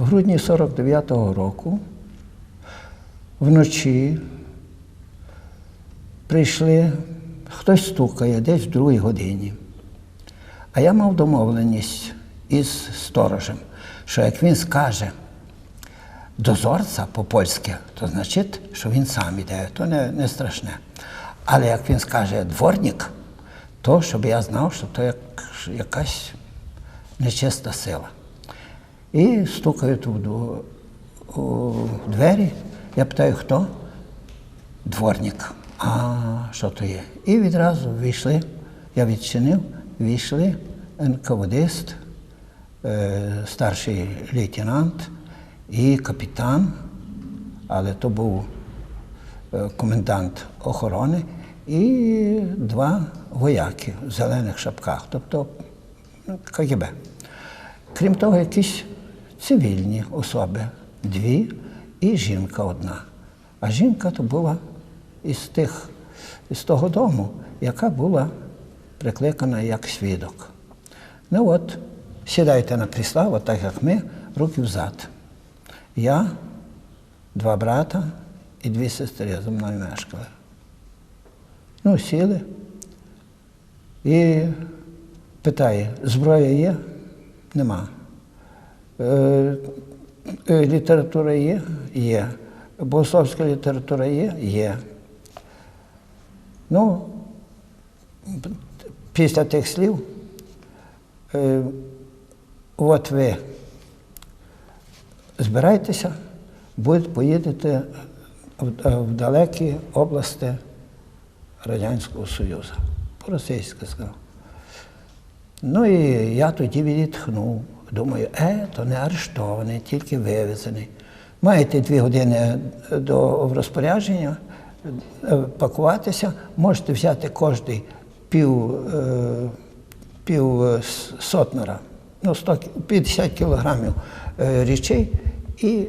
В грудні 49-го року вночі прийшли, хтось стукає десь в другій годині. А я мав домовленість із сторожем, що як він скаже дозорця по-польськи, то значить, що він сам іде, то не, не страшне. Але як він скаже дворник, то щоб я знав, що то як, якась нечиста сила. І стукають у, двері. Я питаю, хто? Дворник. А що то є? І відразу війшли, я відчинив, війшли НКВДист, е, старший лейтенант і капітан, але то був е, комендант охорони, і два вояки в зелених шапках, тобто ну, КГБ. Крім того, якісь цивільні особи, дві і жінка одна. А жінка то була із, тих, із того дому, яка була прикликана як свідок. Ну от, сідайте на крісла, так як ми, руки взад. Я, два брата і дві сестри зі мною мешкали. Ну, сіли і питає, зброя є? Нема. Е, е, література є? Є. Богословська література є? Є. Ну, після тих слів, е, от ви збирайтеся, поїдете в далекі області Радянського Союзу. По-російськи сказав. Ну і я тоді відітхнув. Думаю, е, то не арештований, тільки вивезений. Маєте дві години до розпорядження, е, пакуватися, можете взяти кожний пів, е, пів е, сотнера, ну, 100, 50 кілограмів е, річей, і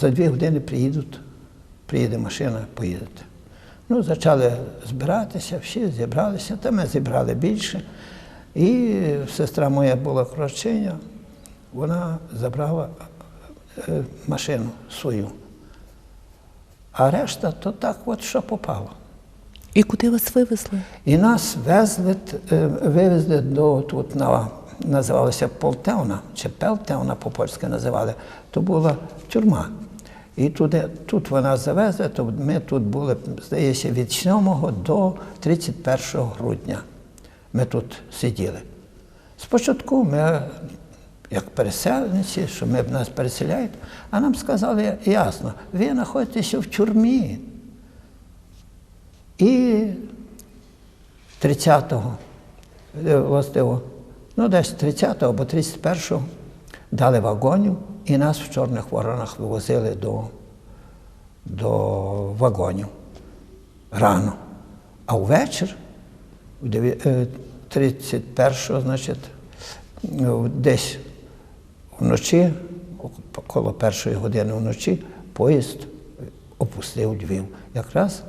за дві години приїдуть, приїде машина, поїдете. Ну, почали збиратися, всі зібралися, та ми зібрали більше. І сестра моя була крочиня, вона забрала е, машину свою. А решта то так от що попало. І куди вас вивезли? І нас везли, е, вивезли до тут на називалося Полтевна, чи Пелтевна по-польськи називали, то була тюрма. І туди, тут вона завезли, то ми тут були, здається, від 7 до 31 грудня. Ми тут сиділи. Спочатку ми, як переселенці, що ми нас переселяють, а нам сказали ясно, ви знаходитеся в тюрмі. І 30-го, е, властиво, ну десь 30-го або 31-го дали вагонів і нас в Чорних Воронах вивозили до, до вагонів рано. А ввечір, в дев'я- е, 31-го, значить, ну, десь вночі, коло першої години вночі, поїзд опустив Львів. Якраз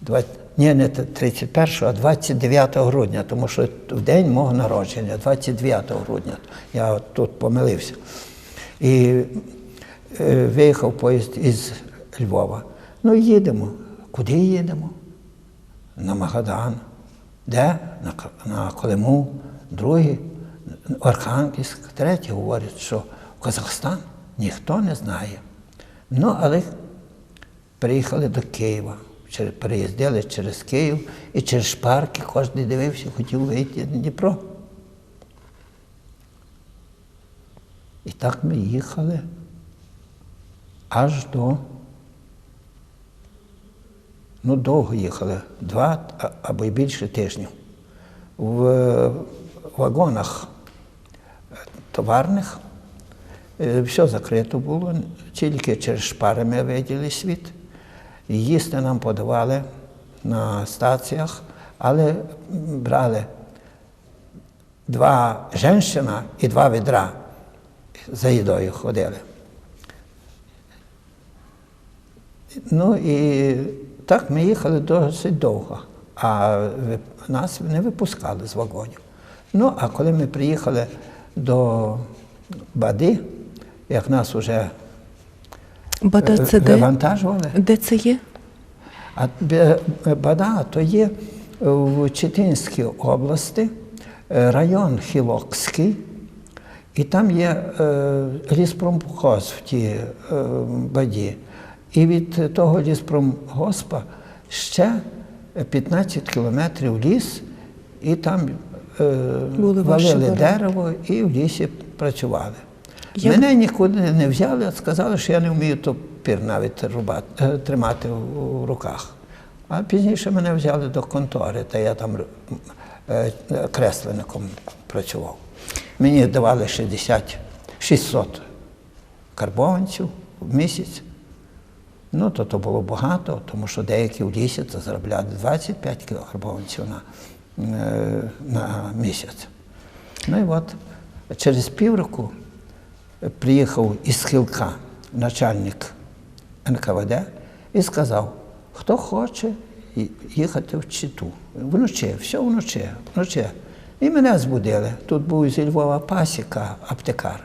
Два- Ні, не 31, а 29 грудня, тому що в день мого народження, 29 грудня. Я тут помилився. І е, виїхав поїзд із Львова. Ну, їдемо. Куди їдемо? На Магадан. Де? На, Колиму. Другий Архангельськ. Третій говорять, що в Казахстан ніхто не знає. Ну, але Приїхали до Києва, переїздили через Київ і через шпарки кожен дивився, хотів вийти на Дніпро. І так ми їхали аж до. Ну, довго їхали, два або й більше тижнів. В е, вагонах е, товарних Е, Все закрито було, тільки через шпари ми виділи світ. Їсти нам подавали на стаціях, але брали два жінщина і два відра за їдою ходили. Ну і так ми їхали досить довго, а нас не випускали з вагонів. Ну, а коли ми приїхали до Бади, як нас вже Бада е, це де? вивантажували. Де це є? А Бада то є в Читинській області, е, район Хілокський, і там є е, ліспромхоз в тій баді. І від того ліспромгоспа ще 15 кілометрів ліс, і там е, Були валили дерево і в лісі працювали. Як- Мене нікуди не взяли, а сказали, що я не вмію топір навіть рубати, е, тримати в, руках. А пізніше мене взяли до контори, та я там е, кресленником працював. Мені давали 60, 600 карбованців в місяць. Ну, то, то було багато, тому що деякі в лісі це заробляли 25 кг на, на місяць. Ну і от через півроку приїхав із Хилка начальник НКВД і сказав, хто хоче їхати в Читу. Вночі, все вночі, вночі. І мене збудили. Тут був зі Львова пасіка, аптекар.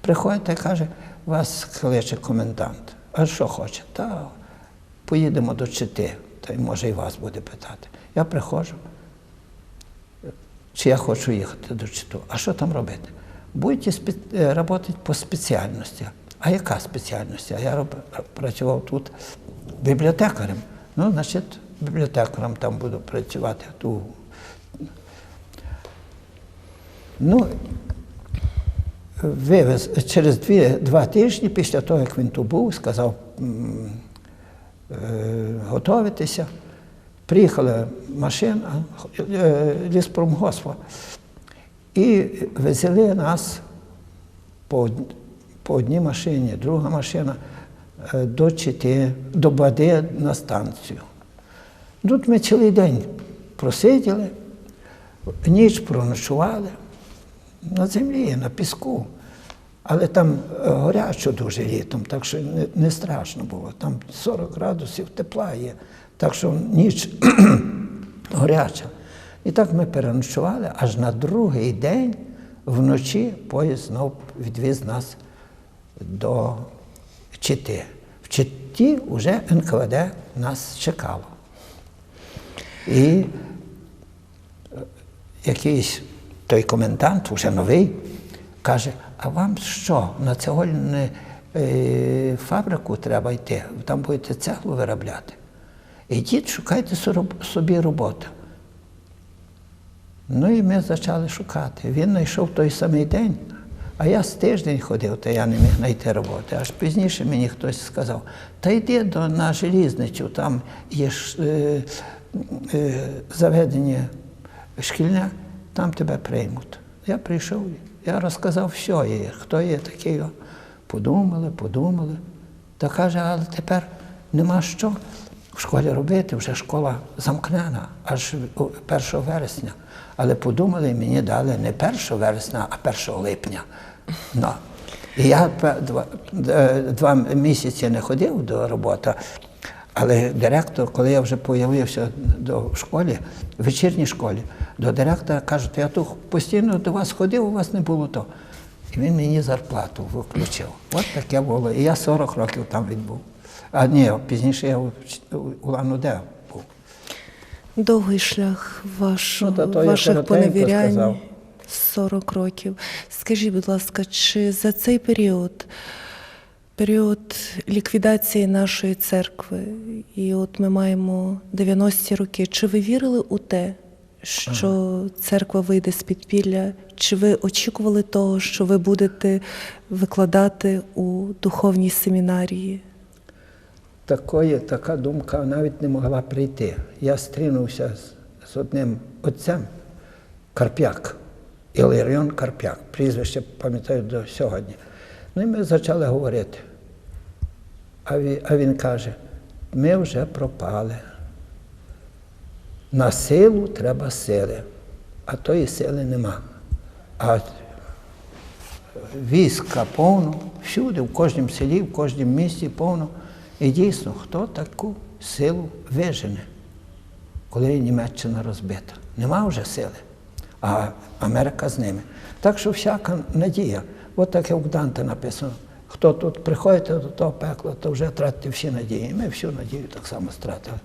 Приходить і каже, вас кличе комендант. А що хоче? Та поїдемо до Чити, та й може і вас буде питати. Я приходжу чи я хочу їхати до Читу. А що там робити? Будете працювати по спеціальності. А яка спеціальність? А я роб- працював тут бібліотекарем. Ну, значить, бібліотекарем там буду працювати. Ну, вивез через дві, два тижні після того, як він тут був, сказав е, готуватися. Приїхала машина е, ліспромгоспа і везли нас по, по одній машині, друга машина е, до Чити, до Бади на станцію. Тут ми цілий день просиділи, ніч проночували на землі, на піску. Але там е, горячо дуже літом, так що не, не страшно було. Там 40 градусів тепла є, так що ніч горяча. І так ми переночували, аж на другий день вночі поїзд знов відвіз нас до Чити. В Читі вже НКВД нас чекало. І якийсь той комендант, вже новий, каже, а вам що, на цегольну е, фабрику треба йти, там будете цеглу виробляти. Ідіть, шукайте собі роботу. Ну і ми почали шукати. Він знайшов той самий день, а я з тиждень ходив, та я не міг знайти роботи. Аж пізніше мені хтось сказав, та йди до на желізницю, там є е, е, заведення шкільне, там тебе приймуть. Я прийшов, я розказав все їй, хто є такий. Подумали, подумали. Та каже, але тепер нема що в школі робити, вже школа замкнена аж 1 вересня. Але подумали, і мені дали не 1 вересня, а 1 липня. Ну. І я два, е, два місяці не ходив до роботи, але директор, коли я вже з'явився до школі, в вечірній школі, до директора каже, я тут постійно до вас ходив, у вас не було то. І він мені зарплату виключив. От таке було. І я 40 років там відбув. А ні, пізніше я у Улан-Удэ був. Довгий шлях вашого, Ну, та то ваших поневірянь. 40 років. Скажіть, будь ласка, чи за цей період, період ліквідації нашої церкви, і от ми маємо 90-ті роки, чи ви вірили у те, що церква вийде з підпілля? Чи ви очікували того, що ви будете викладати у духовній семінарії? Такої, така думка навіть не могла прийти. Я стрінувся з, з одним отцем Карп'як, Іларіон Карп'як, прізвище пам'ятаю до сьогодні. Ну і ми почали говорити. А він, а він каже: ми вже пропали. На силу треба сили, а тої сили нема. А війська повно, всюди, в кожному селі, в кожному місті повно. І дійсно, хто таку силу вижене, коли Німеччина розбита? Нема вже сили, а Америка з ними. Так що всяка надія. От так як в Данте написано, Хто тут приходить до того пекла, то вже тратите всі надії. Ми всю надію так само стратили.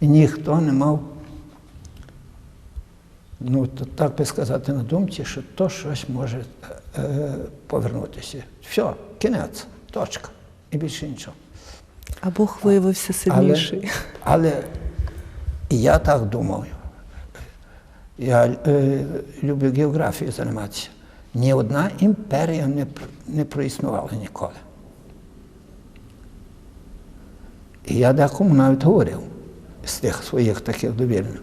І ніхто не мав, ну, то так би сказати, на думці, що то щось може е, повернутися. Все, кінець, точка. І більше нічого. А Бог виявився сильніший. Але, але я так думав. Я е, люблю географією займатися. Ні одна імперія не, не проіснувала ніколи. І я декому навіть говорив з тих своїх таких довірних.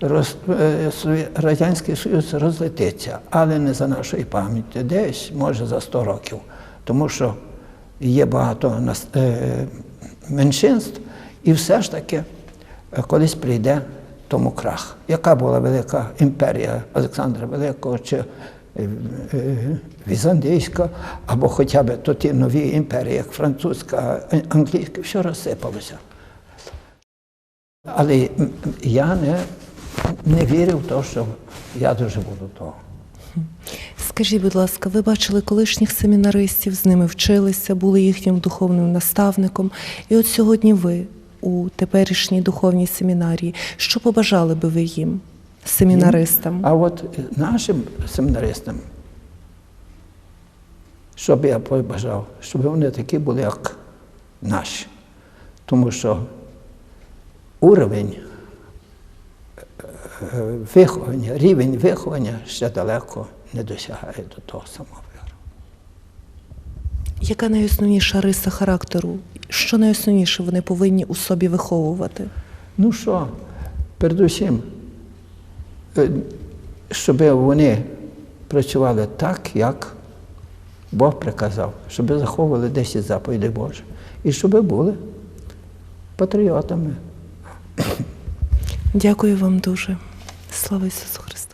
Роз, е, Радянський Союз розлетиться, але не за нашої пам'яті, десь, може, за 100 років. Тому що є багато е, меншинств, і все ж таки е, колись прийде тому крах. Яка була велика імперія Олександра Великого чи е, е, Візантійська, або хоча б то ті нові імперії, як французька, англійська, все розсипалося. Але я не, не вірив в те, що я доживу до того. Скажіть, будь ласка, ви бачили колишніх семінаристів, з ними вчилися, були їхнім духовним наставником. І от сьогодні ви у теперішній духовній семінарії. Що побажали би ви їм, семінаристам? А от нашим семінаристам, що би я побажав, щоб вони такі були, як наші. Тому що уровень е, виховання, рівень виховання ще далеко не досягає до того самого. Яка найосновніша риса характеру? Що найосновніше вони повинні у собі виховувати? Ну що, передусім, щоб вони працювали так, як Бог приказав, щоб заховували 10 заповідей Божих. І щоб були патріотами. Дякую вам дуже. Слава Ісусу Христу!